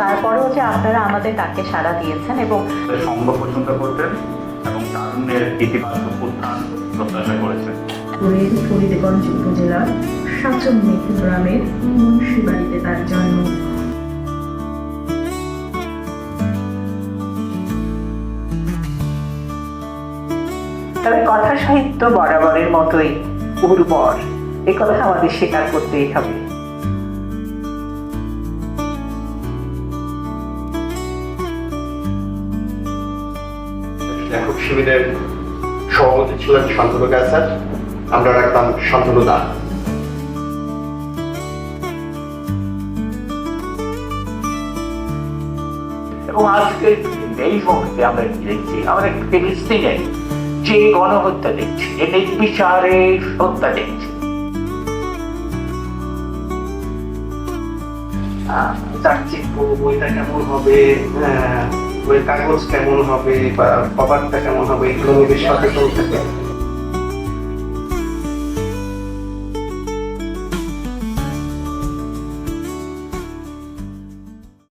তারপরেও যে আপনারা আমাদের ডাকে সাড়া দিয়েছেন এবং করতেন এবং তারুণ্যের ইতিবাচক উত্থান প্রত্যাশা করেছেন। ফরিদ ফরিদগঞ্জ উপজেলার গ্রামের মুন্সিবাড়িতে তার জন্ম। তবে কথা সাহিত্য বরাবরের মতোই উর্বর। এ কথা আমাদের স্বীকার করতেই হবে। লেখক শিবিরের সভাপতি ছিলেন শান্তনু ক্যাসার আমরা রাখতাম শান্তনু দাস এবং আজকে এই মুহূর্তে আমরা কি দেখছি? আমরা ফিলিস্তিনে যে গণহত্যা দেখছি, যে নির্বিচারে হত্যা দেখছি। চাকচিক্য, বইটা কেমন হবে? বইয়ের কাগজ কেমন হবে বা কভারটা কেমন হবে এগুলো নিয়ে বেশ সচেতন থাকে।